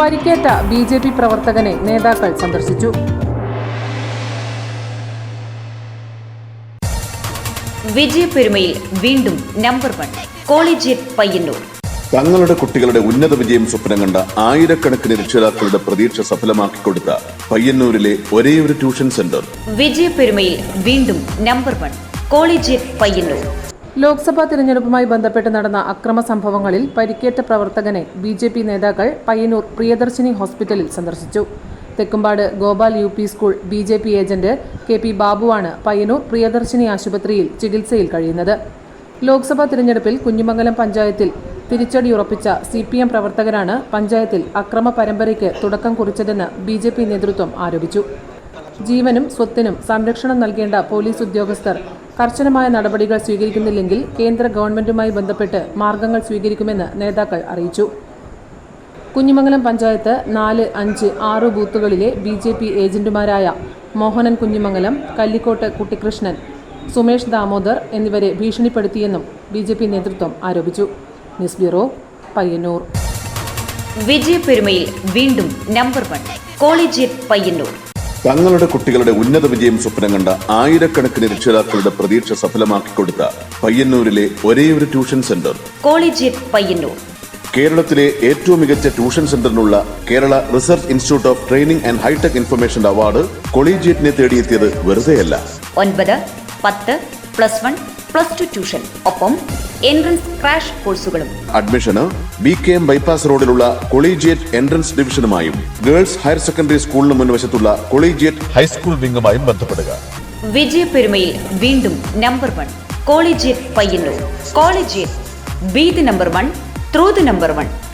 പരിക്കേറ്റ B J P പ്രവർത്തകനെ നേതാക്കൾ സന്ദർശിച്ചു. വിജയപ്പെരുമയിൽ വീണ്ടും നമ്പർ വൺ കോളേജിയറ്റ് പയ്യന്നൂർ. തങ്ങളുടെ കുട്ടികളുടെ ഉന്നത വിജയം സ്വപ്നം കണ്ട ആയിരക്കണക്കിന് രക്ഷിതാക്കളുടെ പ്രതീക്ഷ സഫലമാക്കി കൊടുത്ത പയ്യന്നൂരിലെ ഒരേ ഒരു ട്യൂഷൻ സെന്റർ. വിജയപ്പെരുമയിൽ വീണ്ടും number one collegiate Payyanur. Lok Sabha തിരഞ്ഞെടുപ്പുമായി ബന്ധപ്പെട്ട് നടന്ന അക്രമ സംഭവങ്ങളിൽ പരിക്കേറ്റ പ്രവർത്തകനെ ബി ജെ പി നേതാക്കൾ പയ്യന്നൂർ പ്രിയദർശിനി ഹോസ്പിറ്റലിൽ സന്ദർശിച്ചു. Thekkumpad Gopal U P school B J P agent K P ബാബുവാണ് Payyanur Priyadarshini ആശുപത്രിയിൽ ചികിത്സയിൽ കഴിയുന്നത്. ലോക്സഭാ തിരഞ്ഞെടുപ്പിൽ കുഞ്ഞുമംഗലം പഞ്ചായത്തിൽ തിരിച്ചടിയുറപ്പിച്ച സി പി എം പ്രവർത്തകരാണ് പഞ്ചായത്തിൽ അക്രമ പരമ്പരയ്ക്ക് തുടക്കം കുറിച്ചതെന്ന് ബി ജെ പി നേതൃത്വം ആരോപിച്ചു. ജീവനും സ്വത്തിനും സംരക്ഷണം നൽകേണ്ട പോലീസ് ഉദ്യോഗസ്ഥർ കർശനമായ നടപടികൾ സ്വീകരിക്കുന്നില്ലെങ്കിൽ കേന്ദ്ര ഗവൺമെന്റുമായി ബന്ധപ്പെട്ട് മാർഗങ്ങൾ സ്വീകരിക്കുമെന്ന് നേതാക്കൾ അറിയിച്ചു. കുഞ്ഞിമംഗലം പഞ്ചായത്ത് നാല് അഞ്ച് ആറ് ബൂത്തുകളിലെ ബി ജെ പി ഏജന്റുമാരായ മോഹനൻ കുഞ്ഞിമംഗലം കല്ലിക്കോട്ട് കുട്ടിക്കൃഷ്ണൻ സുമേഷ് ദാമോദർ എന്നിവരെ ഭീഷണിപ്പെടുത്തിയെന്നും ബി ജെ പി നേതൃത്വം ആരോപിച്ചു. News bureau Payyanur. വിജയപ്പെരുമയിൽ വീണ്ടും നമ്പർ വൺ കോളേജിയറ്റ് പയ്യന്നൂർ. തങ്ങളുടെ കുട്ടികളുടെ ഉന്നത വിജയം സ്വപ്നം കണ്ട ആയിരക്കണക്കിന് രക്ഷിതാക്കളുടെ പ്രതീക്ഷ സഫലമാക്കി കൊടുത്ത പയ്യന്നൂരിലെ ഒരേയൊരു ട്യൂഷൻ സെന്റർ. കോളേജ് പയ്യന്നൂർ. കേരളത്തിലെ ഏറ്റവും മികച്ച tuition സെന്ററിനുള്ള Kerala research institute of training and hi-tech information award കൊളീജിയറ്റിനെ തേടിയെത്തിയത് വെറുതെയല്ല. ഒൻപത് പത്ത് plus one plus two tuition. ഒപ്പം എൻട്രൻസ് ക്രാഷ് കോഴ്സുകളും. അഡ്മിഷന് ബി കെ എം ബൈപ്പാസ് റോഡിലുള്ള കൊളീജിയറ്റ് എൻട്രൻസ് ഡിവിഷനുമായും ഗേൾസ് ഹയർ സെക്കൻഡറി സ്കൂളിന് മുൻവശത്തുള്ള കൊളീജിയറ്റ് ഹൈസ്കൂൾ വിംഗുമായും ബന്ധപ്പെടുക. വിജയപെരുമയിൽ വീണ്ടും number one collegiate Payyanur. Collegiate be the number one through the number one.